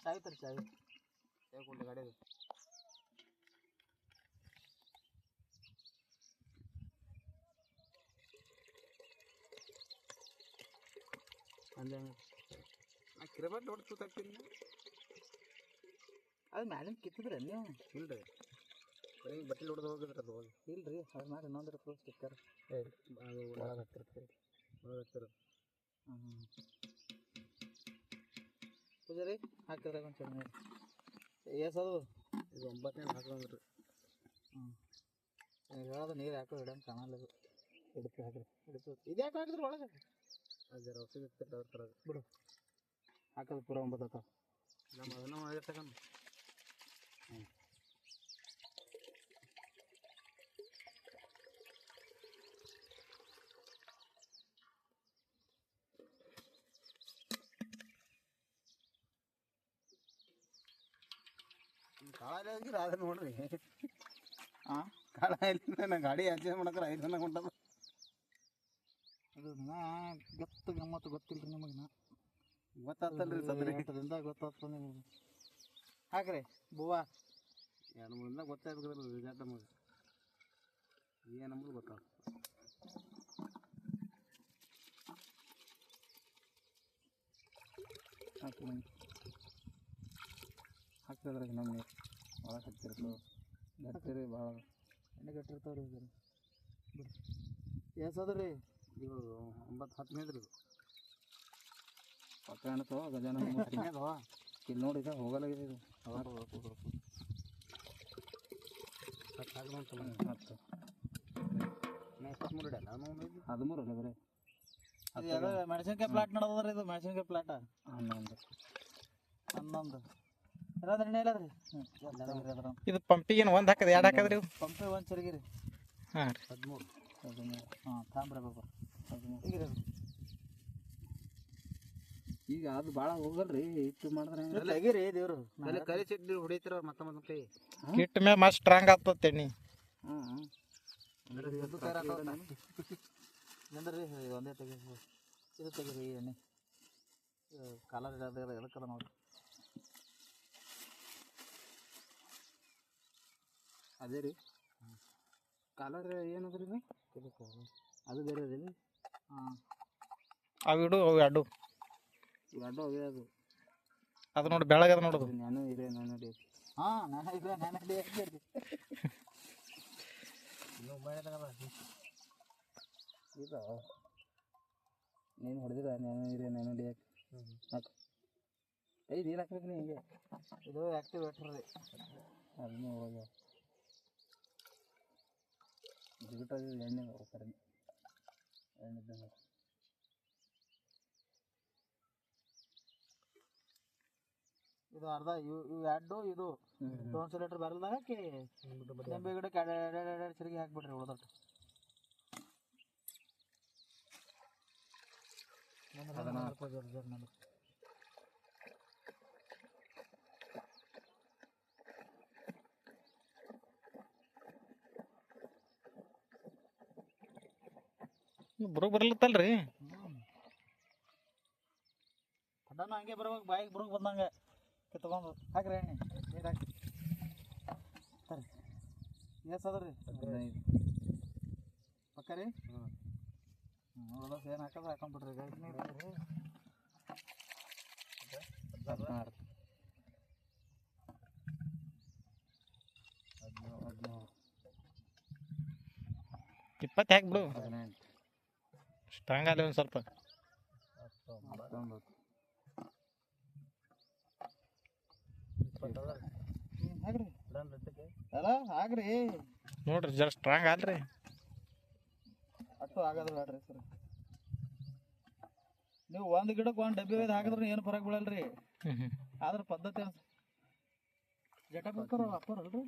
ಚಾವಿ. ಚಾವಿ ಕೊಡ್ಲಿ ಗಾಡಿಗೆ ಅಲ್ಲೇ ನಾ ಕಿರಬಟ್ ನೋಡಿ ತೂತಾಕ್ತೀನಿ ಅದು ಮ್ಯಾಲಿನ ಕಿತ್ತಿದ್ರೆ ನೀವು ಇಲ್ರಿ. ಬರೀ ಬಟ್ಟೆ ಹೊಡೆದು ಹೋಗಿದ್ರೆ ಅದು ಹೋಗಿ. ಇಲ್ರಿ ಅದ್ರ ಮ್ಯಾಲೆ ಇನ್ನೊಂದ್ರ ಸ್ಟಿಕ್ಕರ್ ಅದು ಒಳಗೆ ಹತ್ತಿರ ಒಳಗೆ ಹತ್ತಿರ ಹ್ಞೂ ಪೂಜಾರಿ ಹಾಕಿದ್ರೆ ಒಂದು ಚಟ್ನಿ. ಏಸದು ಇದು ಒಂಬತ್ತನೇ ಹಾಕೊಂಡ್ರಿ ಹ್ಞೂ ಹೇಳೋದು ನೀರು ಯಾಕೋ ಹಿಡಂಗೆ ಕಾಣಲ್ಲ ಅದು ಹಿಡಿತು ಹಾಕಿರಿ. ಹಿಡಿತು ಇದು ಯಾಕೆ ಹಾಕಿದ್ರು ಒಳಗೆ? ಅದು ಜರ ಔಷಧಿ ಇರ್ತಿಲ್ಲ ಅದ್ರ ಥರ ಬಿಡು. ಹಾಕೋದು ಪೂರ ಒಂಬತ್ತು ಆತಾವ ನಮ್ಮ ಅದನ್ನ ತಗೊಂಡು ಕಾಳ ಆಗಿರ ಅದ ನೋಡ್ರಿ. ಹಾಂ ಕಾಳ ಇಲ್ಲ ನಾ ಗಾಡಿ ಅಡ್ಜಸ್ಟ್ ಮಾಡಕ್ರ ಐದು ಜನ ಹೊಂಟದ ಅದು ನಾ ಗೊತ್ತು ಗಮ್ಮತ್ತು ಗೊತ್ತಿಲ್ಲ ರೀ ನಿಮಗೆ ನಾ. ಗೊತ್ತಾತಲ್ರಿ ಸದ್ರಿ. ಎಂಟದಿಂದ ಗೊತ್ತಾಗ್ತದೆ ನಿಮಗೆ. ಹಾಕ್ರಿ ಬೂವಾ. ಎರಡು ಮೂರಿಂದ ಗೊತ್ತಾಗ್ಬೇಕಲ್ಲ ರಿಸಲ್ಟ್ ನಮಗೆ ಏನು ನಮ್ಗೆ ಗೊತ್ತಾಗ ಹಾಕಿ ಮನೆ ಹಾಕ್ತಿದ್ರೆ ನಮ್ಮ ನೀರು ಭಾಳ ಹತ್ತಿರ್ತವೆ ಗಟ್ಟಿರಿ ಭಾಳ. ಎಣ್ಣೆ ಗಟ್ಟಿರ್ತಾವೆ ರೀ ಬಿಡಿ. ಎಸ್ ಅದ ರೀ ಇವು ಒಂಬತ್ತು ಹತ್ತು ರೀ ಪಕ್ಕ ಅನ್ಸೋ ಗಜಾನ ಇಲ್ಲಿ ನೋಡಿ ಇದು ಹೋಗಲಾಗಿದೆ ಇದು. ಹತ್ತು ಹತ್ತು. ಇಡಲ್ಲ ಅವನು ಹದಿಮೂರು ಅಲ್ಲ ಬರೀ? ಮೆಣಸಿನ್ಕಾಯಿ ಪ್ಲಾಟ್ ನಡೆದ್ರಿ ಇದು ಮೆಣಸಿನ್ಕಾಯಿ ಪ್ಲಾಟ. ಹನ್ನೊಂದು. ಹನ್ನೊಂದು ಇರೋದ್ರಿ ಎಣ್ಣೆ ಇಲ್ಲದ್ರಿ ಹ್ಞೂ ಇದು ಪಂಪಿಗೆ ಒಂದು ಹಾಕದ ಎರಡು ಹಾಕದ್ರಿ ಪಂಪಿ ಒಂದು ಚರಿಗಿರಿ ಹಾಂ ರೀ. ಹದಿಮೂರು ಹದಿಮೂರು. ಹಾಂ ತಾಂಬ್ರಿ ಬಾಬಾ ಹದಿಮೂರು. ಈಗ ಅದು ಭಾಳ ಹೋಗಲ್ರಿ ಇಟ್ಟು ಮಾಡಿದ್ರೆ ತೆಗೀರಿ ದೇವರು. ಅಲ್ಲಿ ಕರಿ ಚಟ್ನಿ ಹೊಡಿತೀರ ಮತ್ತೆ ಮತ್ತೆ ಕೈ ಹಿಟ್ಟು ಮೇಲೆ ಮಸ್ತ್ ಸ್ಟ್ರಾಂಗ್ ಆಗ್ತದೆ ಎಣ್ಣೆ ಹ್ಞೂ ನಿಂದ್ರಿ ಒಂದೇ ತೆಗೀರಿ ಇದು ತೆಗೀರಿ ಎಣ್ಣೆ. ಕಲರ್ ಎಲ್ಲ ಕಲರ್ ನೋಡಿ ಅದೇ ರೀ. ಕಲರ್ ಏನದ್ರಿ ರೀ ಅದು ಬೇರೆ ಅದೇ ರೀ ಹಾಂ ಅವಿಡು ಅವು ಎರಡು. ಎರಡು ಅವೇ ಅದು. ಅದು ನೋಡಿ ಬೆಳಗದ ನೋಡೋದು. ನಾನು ಇದೆ ನಾನು ಡಿ ಹಾಂ ನಾನು ಇದೆ ನಾನು ಡಿ ಇನ್ನೂ ಬೇರೆ ತಗದ ಇದು. ನೀನು ಹೊಡೆದಿಲ್ಲ ನಾನು ಇದೆ ನಾನು ಡಿ ಮತ್ತು? ಐದು ನೀರು ಹಾಕ್ಬೇಕು ನೀ ಹಿಂಗೆ. ಇದು ಆ್ಯಕ್ಟಿವ್ ರೀ. ಅದನ್ನು ಜಿಗಿಟಾಗಿ ಎಣ್ಣೆ ಹೋಗ್ತಾರೆ ಎಣ್ಣೆ ಇದು ಅರ್ಧ ಇವು ಇವು ಎರಡು ಇದು ಒಂದು ಲೀಟ್ರ್ ಬರಲ್ದಾಗ ಹಾಕಿ ನಿಂಬೆ ಗಿಡಕ್ಕೆ ಎರಡು ಎರಡು ಎರಡು ಎರಡು ಸರಿಗೆ ಹಾಕ್ಬಿಡ್ರಿ ಉಳ್ದಟ್ಟು ಬರೋಕ್ ಬರ್ಲತ್ತಲ್ರಿ? ಪಟಾನು ಹಂಗೆ ಬರ್ಬೇಕು ಬಾಯಿಗೆ ಬುರುಗ್ ಬಂದಂಗೆ. ಕಿತ್ಕೊಂಡು ಹಾಕ್ರಿ ಎಣ್ಣೆ ನೀರು ಹಾಕಿ ಎಷ್ಟು ಅದ ರೀ? ಪಕ್ಕ ರೀ? ಹ್ಞೂ ಏನು ಹಾಕೋದು ಹಾಕೊಂಡ್ಬಿಡ್ರಿ ಗಾಡಿ. ನೀರು ಹಾಕ್ರಿ. ಇಪ್ಪತ್ತು ಹಾಕಿ ಬಿಡು ಹದಿನೆಂಟು. ಸ್ಟ್ರಾಂಗ್ ಆಗಲಿ ಒಂದು ಸ್ವಲ್ಪ. ಹಾಕ್ರಿ ನೋಡ್ರಿ ಜರ ಸ್ಟ್ರಾಂಗ್ ಆಲ್ರಿ ಅಷ್ಟು ಆಗೋದು ಬೇಡ್ರಿ ಸರ್. ನೀವು ಒಂದು ಗಿಡಕ್ಕೆ ಒಂದು ಡಬ್ಬಿ ಒಯ್ದು ಹಾಕಿದ್ರೆ ಏನು ಫರಕ್ ಬೀಳಲ್ರಿ. ಆದ್ರ ಪದ್ಧತಿ ಜಟ ಬರ್ತಾರ ಅಪ್ಪರ್ ಅಲ್ರಿ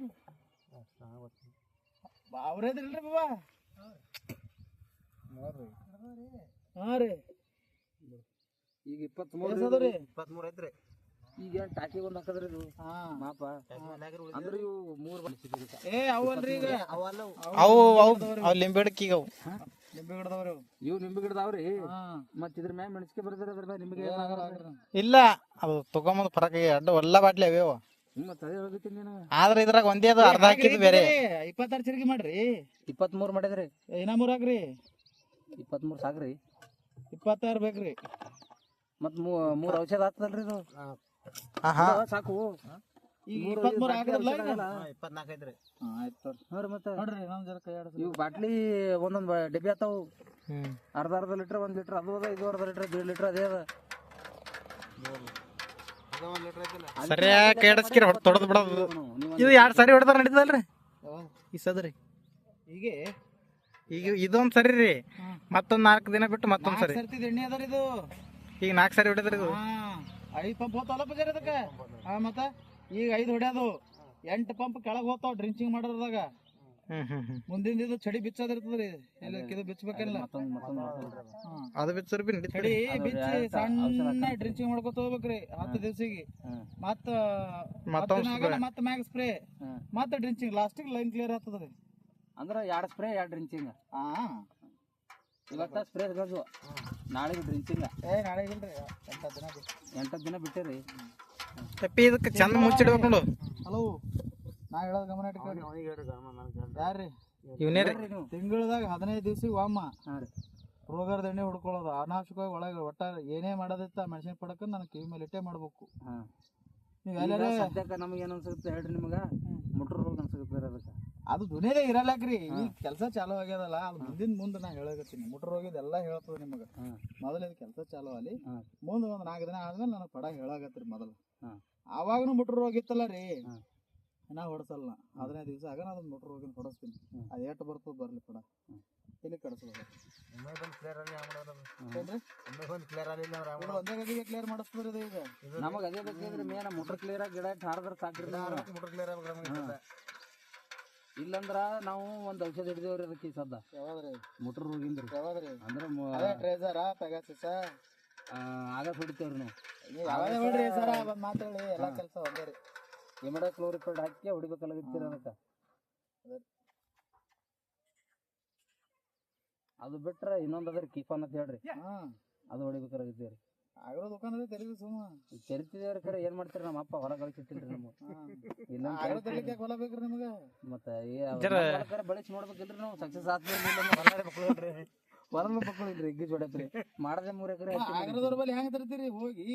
ಅವ್ರೇದ್ರಿಲ್ರಿ ಬಾಬಾ? ಹಾಂ ರೀ. ಈಗ ಏನ್ ರೀ ಐತ್ರಿ. ಈಗ ಟಾಕಿ ಒಂದು ಹಾಕದ್ರಿ ಇದು? ಮಾಪ? ಅಂದ್ರೆ ಇವು ಮೂರು ಏ ಅವಲ್ರಿ ಈಗ. ಅವಲ್ಲ ಅವು ಅವು ಅವು ಲಿಂಬೆ ಗಿಡಕ್ಕೆ ಈಗ ಅವು. ನಿಂಬೆ ಗಿಡದವ್ರಿ ಇವು. ನಿಂಬೆ ಗಿಡದಾವ್ರಿ? ಹಾ. ಮತ್ ಇದ್ರ ಮ್ಯಾಗ ಮೆಣಸಿಗೆ ಬರ್ತಾರ ಅದ್ರ ಮ್ಯಾಗ ನಿಮಗೆ ಏನಾಗಲ್ಲ ಆಗ್ರಿ ಇಲ್ಲ ಅದು ತಗೊಂಬಂದು ಫರಕ್ ಅಡ್ಡ ಎಲ್ಲ ಬಾಟ್ಲಿ ಅವ್ಯವ ಆದ್ರೆ ಇದ್ರಾಗ ಒಂದೇ ಅದು ಅರ್ಧ ಹಾಕಿದ್ ಬೇರೆ. ಇಪ್ಪತ್ತಾರು ಚಿರ್ಗಿ ಮಾಡ್ರಿ. ಇಪ್ಪತ್ಮೂರು ಮಾಡಿದ್ರಿ. ಇನ್ನ ಮೂರ್ ಹಾಕ್ರಿ. ಇಪ್ಪತ್ಮೂರು ಸಾಕ್ರಿ. ಇಪ್ಪತ್ತಾರು ಬೇಕ್ರಿ. ಮತ್ ಮೂರು ಔಷಧ ಆಗ್ತದಲ್ರಿ ಇದು? ಸಾಕು. ಈಗ ಮೂರು ಇಪ್ಪತ್ಮೂರು ಬಾಟ್ಲಿ ಹಾಕಿದ್ರಲ್ಲ ಔಷಧ ಈಗ? ಆಗಲ್ಲ. ಇಪ್ಪತ್ನಾಲ್ಕು ಐತ್ರಿ. ಹಾ ಆಯ್ತು ನೋಡ್ರಿ ಮತ್ತೆ. ನೋಡ್ರಿ ಇನ್ನೊಂದ್ ಜರ ಕೈ ಆಡಿಸ್ರಿ. ಇವು ಬಾಟ್ಲಿ ಒಂದೊಂದ್ ಡಬ್ಬಿ ಆತಾವು ಅರ್ಧ ಅರ್ಧ ಲೀಟರ್ ಒಂದ್ ಲೀಟರ್. ಅದು ಅದ ಇದು ಅರ್ಧ ಲೀಟರ್ ದೇಡ್ ಲೀಟರ್ ಅದೇ ಅದ. ಸರಿಯಾಗಿ ಕೇಡಸ್ಕಿರಿ ಹೊಡ್ ತೊಡೆದ್ ಬಿಡೋದು ಇದು ಎರಡ್ ಸರಿ ಹೊಡೆದಾರ ನಡೀತದಲ್ರಿ? ಈ ಸದ್ರಿ. ಹೀಗೆ ಈಗ ಇದೊಂದ್ ಸರಿ ರೀ. ಮತ್ತೊಂದ್ ನಾಲ್ಕು ದಿನ ಬಿಟ್ಟು ಮತ್ತೊಂದ್ ಸರಿ. ಸರ್ತಿ ಎಣ್ಣೆ ಅದಾರ ಇದು. ಈಗ ನಾಲ್ಕು ಸರಿ ಹೊಡೆದ್ರಿ ಇದು. ಹಾ. ಐದು ಪಂಪ್ ಹೋತಲ್ಲ ಪಜಾರ ಅದಕ್ಕೆ? ಹಾ ಮತ್ತ? ಈಗ ಐದು ಹೊಡ್ಯಾದು. ಎಂಟು ಪಂಪ್ ಕೆಳಗ್ ಹೋಗ್ತಾವ ಡ್ರಿಂಚಿಂಗ್ ಮಾಡೋದ್ರಾಗ ಹ್ಮ್ ಹ್ಮ್ ಹ್ಮ್. ಮುಂದಿನ ಇದು ಚಡಿ ಬಿಚ್ಚೋದಿರ್ತದ್ರಿ. ಎಲ್ಲ ಇದು ಬಿಚ್ಚಬೇಕಲ್ಲ. ಅದು ಬಿಚ್ಚರ್ ಬಿ ನಡೀತದೆ ಚಡಿ ಬಿಚ್ಚಿ ಸಣ್ಣ ಡ್ರಿಂಚಿಂಗ್ ಮಾಡ್ಕೊತ ಹೋಗ್ಬೇಕ್ರಿ ಹತ್ತು ದಿವ್ಸಿಗೆ. ಮತ್ತ ಮತ್ತೊಂದ್ ದಿನ ಆಗಲ್ಲ, ಮತ್ತ ಮ್ಯಾಗ ಸ್ಪ್ರೇ. ಮತ್ತ ಡ್ರಿಂಚಿಂಗ್ ಲಾಸ್ಟಿಗೆ ಲೈನ್ ಕ್ಲಿಯರ್ ಆಗ್ತದ್ರಿ. ಅಂದ್ರ ಎರಡು ಸ್ಪ್ರೇ ಎರಡು ಡ್ರಿಂಚಿಂಗ್ ಹಾಂ. ಇವತ್ತ ಸ್ಪ್ರೇ ಗಜು ನಾಳೆಗೆ ಡ್ರಿಂಚಿಂಗ್ ಏ ನಾಳೆ ಇಲ್ರಿ ಎಂಟ ದಿನ ಬಿಟ್ಟು. ಎಂಟತ್ತು ದಿನ ಬಿಟ್ಟಿರಿ. ತಪ್ಪಿ ಇದಕ್ಕೆ ಚಂದ ಮುಚ್ಚಿಡ್ಬೇಕು ನೋಡು. ಹಲೋ ನಾ ಹೇಳೋದು ಗಮನ ಇಟ್ಕೊಳ್ರಿ ಯಾರ್ರಿ? ಇವನೇ ರೀ. ನೀವು. ತಿಂಗಳದಾಗ ಹದಿನೈದು ದಿವ್ಸಿಗೆ ಒಮ್ಮ ರೋಗದ ಎಣ್ಣೆ ಹುಡ್ಕೊಳ್ಳೋದು ಅನಾವಶ್ಯಕವಾಗಿ ಒಳಗೆ ಒಟ್ಟ ಏನೇ ಮಾಡೋದಿತ್ತ ಮೆಣಸಿನ ಪಡಕ ನಾನು ಕಿವಿ ಮೇಲೆ ಇಟ್ಟೇ ಮಾಡ್ಬೇಕು. ಹಾ. ನೀವು ಎಲ್ಲಾರ ಸದ್ಯಕ್ಕ ನಮಗೆ ಏನು ಅನ್ಸುತ್ತೆ ಹೇಳ್ರಿ ನಿಮಗೆ? ಮುಟ್ರ ರೋಗ ಅನ್ಸುತ್ತೆ ಅದಕ್ಕೆ. ಅದು ದುನಿಯಾದೇ ಇರಲ್ಲಕ್ರಿ. ಈ ಕೆಲಸ ಚಾಲು ಆಗ್ಯದಲ್ಲ ಅದು ಮುಂದಿನ ಮುಂದೆ ನಾ ಹೇಳಕತ್ತೀನಿ. ಮುಟ್ರ ಹೋಗಿದ್ ಎಲ್ಲ ಹೇಳ್ತದೆ ನಿಮಗೆ. ಮೊದಲ ಇದು ಕೆಲಸ ಚಾಲು ಅಲ್ಲಿ. ಮುಂದೆ ಒಂದು ನಾಲ್ಕು ದಿನ ಆದ್ಮೇಲೆ ನನಗೆ ಪಡ ಹೇಳಾಗತ್ರಿ ಮೊದಲು. ಆವಾಗನು ಮುಟ್ರ ಹೋಗಿತ್ತಲ್ಲ ರೀ. ನಾ ಹೊಡ್ಸಲ್ಲ. ಹದಿನೈದು ದಿವಸ ಆಗ ಅದನ್ನ ಮುಟ್ರ ಹೋಗಿ ಹೊಡಸ್ತೀನಿ. ಅದು ಎಷ್ಟು ಬರ್ತದೆ ಬರ್ಲಿ ಪಡ. ಇಲ್ಲಿ ಕಡಿಸ್ಬೋದು. ಒಂದೇ ಗದಿಗೆ ಕ್ಲಿಯರ್ ಮಾಡಿಸ್ತಾರೆ ಈಗ. ನಮಗೆ ಅದೇ ಬೇಕಿದ್ರೆ ಮೇನ ಮುಟ್ರ ಕ್ಲಿಯರ್ ಆಗಿ ಗಿಡ ಇಟ್ಟು ಮುಟ್ರ ಕ್ಲಿಯರ್ ನಮ್ಗೆ. ಇಲ್ಲಂದ್ರ ನಾವು ಒಂದ್ ಔಷಧ ಹಿಡಿದೇವ್ರಿ ಅದಕ್ಕೆ ಈ ಸದ್ದ. ಯಾವಾದ್ರಿ ಮುಟ್ರ ರೋಗಿಂದ್ರಿ. ಯಾವಾದ್ರಿ ಅಂದ್ರ ಅದೇ ಟ್ರೇಸರ ಪೆಗಾಸಿಸ ಆಗ ಹೊಡಿತೇವ್ರಿ ನಾವು. ಯಾವಾಗ ಹೇಳ್ರಿ ಸರ ಒಂದ್ ಮಾತು ಹೇಳಿ ಎಲ್ಲ ಕೆಲಸ ಒಂದೇ ರೀ. ಇಮಡ ಕ್ಲೋರಿಫೈಡ್ ಹಾಕಿ ಹೊಡಿಬೇಕಲ್ಲ ಅದಕ್ಕೆ. ಅದು. ಬಿಟ್ರೆ ಇನ್ನೊಂದ್ ಅದ್ರ ಕೀಫಾನ್ ಅಂತ ಹೇಳ್ರಿ. ಹಾ. ಅದು ಹೊಡಿಬೇಕಾಗಿದ್ದೀರಿ ಆಗಿರೋ ದುಕಾನದ ತೆರೀರಿ ಸುಮ್ಮ ತೆರಿತಿದೇವ್ರಿ ಕರೆ ಏನ್ ಮಾಡ್ತೀರಿ ನಮ್ಮ ಅಪ್ಪ ಹೊರ ಕಳಿಸಿಟ್ಟಿಲ್ರಿ ನಮ್ಮ ಇಲ್ಲ ಆಗಿರೋ ತೆಲಿಕ್ಕೆ ಹೊಲ ಬೇಕ್ರಿ ನಿಮಗೆ? ಮತ್ತೆ ಜರ- ಬಳಸಿ ನೋಡ್ಬೇಕಿಲ್ರಿ ನಾವು ಸಕ್ಸಸ್ ಆದ್ಮೇಲೆ ಹೊಲದ ಮಕ್ಕಳು ಇಲ್ರಿ ಇಗ್ಗಿ ಜೋಡತ್ರಿ ಮಾಡದೆ ಮೂರ್ ಎಕರೆ ಆಗಿರೋದ್ರ ಬಲ್ಲಿ ಹೆಂಗ್ ತರ್ತೀರಿ? ಹೋಗಿ